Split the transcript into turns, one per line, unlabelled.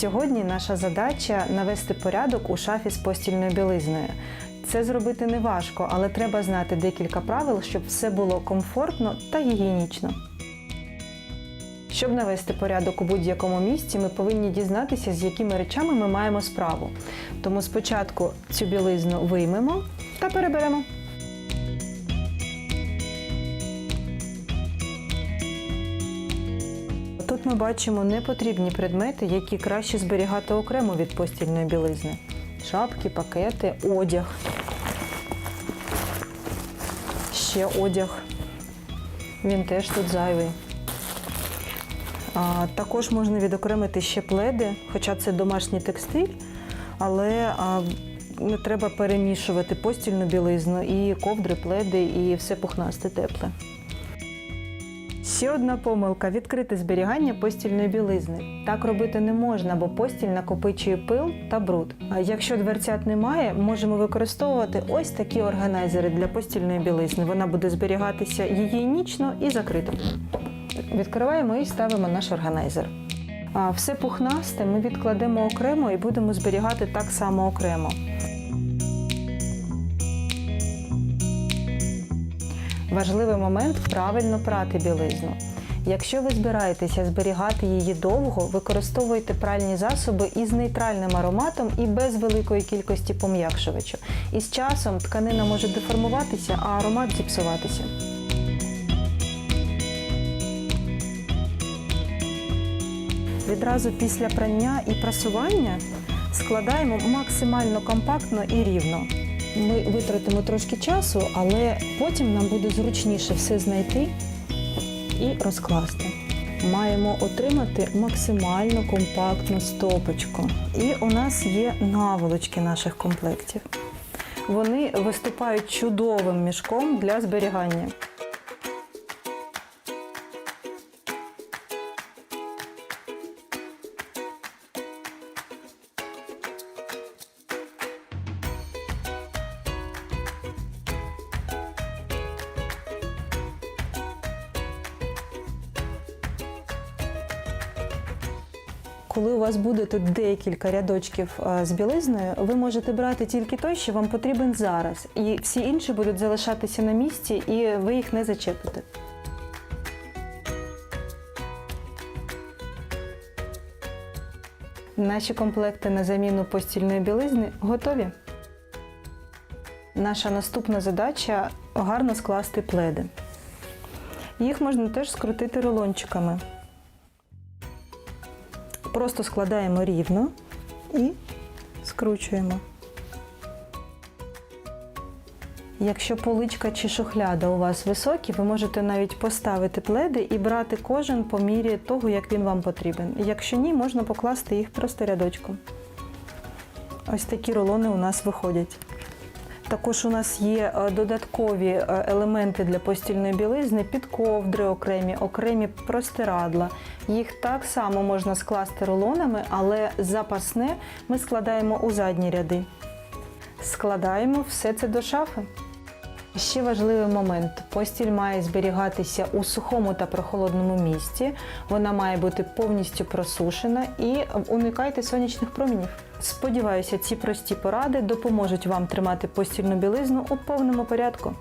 Сьогодні наша задача навести порядок у шафі з постільною білизною. Це зробити не важко, але треба знати декілька правил, щоб все було комфортно та гігієнічно. Щоб навести порядок у будь-якому місці, ми повинні дізнатися, з якими речами ми маємо справу. Тому спочатку цю білизну виймемо та переберемо. Тут ми бачимо непотрібні предмети, які краще зберігати окремо від постільної білизни: шапки, пакети, одяг. Ще одяг. Він теж тут зайвий. А, також можна відокремити ще пледи, хоча це домашній текстиль, але а, не треба перемішувати постільну білизну і ковдри, пледи, і все пухнасте тепле. Ще одна помилка відкрите зберігання постільної білизни. Так робити не можна, бо постіль накопичує пил та бруд. А якщо дверцят немає, можемо використовувати ось такі органайзери для постільної білизни. Вона буде зберігатися гігієнічно і закрито. Відкриваємо і ставимо наш органайзер. А все пухнасте ми відкладемо окремо і будемо зберігати так само окремо. Важливий момент правильно прати білизну. Якщо ви збираєтеся зберігати її довго, використовуйте пральні засоби із нейтральним ароматом і без великої кількості пом'якшувачу. І з часом тканина може деформуватися, а аромат зіпсуватися. Відразу після прання і прасування складаємо максимально компактно і рівно. Ми витратимо трошки часу, але потім нам буде зручніше все знайти і розкласти. Маємо отримати максимально компактну стопочку. І у нас є наволочки наших комплектів. Вони виступають чудовим мішком для зберігання. Коли у вас буде тут декілька рядочків е, з білизною, ви можете брати тільки той, що вам потрібен зараз, і всі інші будуть залишатися на місці, і ви їх не зачепите. Наші комплекти на заміну постільної білизни готові. Наша наступна задача гарно скласти пледи. Їх можна теж скрутити рулончиками. Просто складаємо рівно і скручуємо. Якщо поличка чи шухляда у вас високі, ви можете навіть поставити пледи і брати кожен по мірі того, як він вам потрібен. Якщо ні, можна покласти їх просто рядочком. Ось такі рулони у нас виходять. Також у нас є е, додаткові е, елементи для постільної білизни, підковдри окремі, окремі простирадла. Їх так само можна скласти рулонами, але запасне ми складаємо у задні ряди. Складаємо все це до шафи. Ще важливий момент: постіль має зберігатися у сухому та прохолодному місці. Вона має бути повністю просушена і уникайте сонячних промінів. Сподіваюся, ці прості поради допоможуть вам тримати постільну білизну у повному порядку.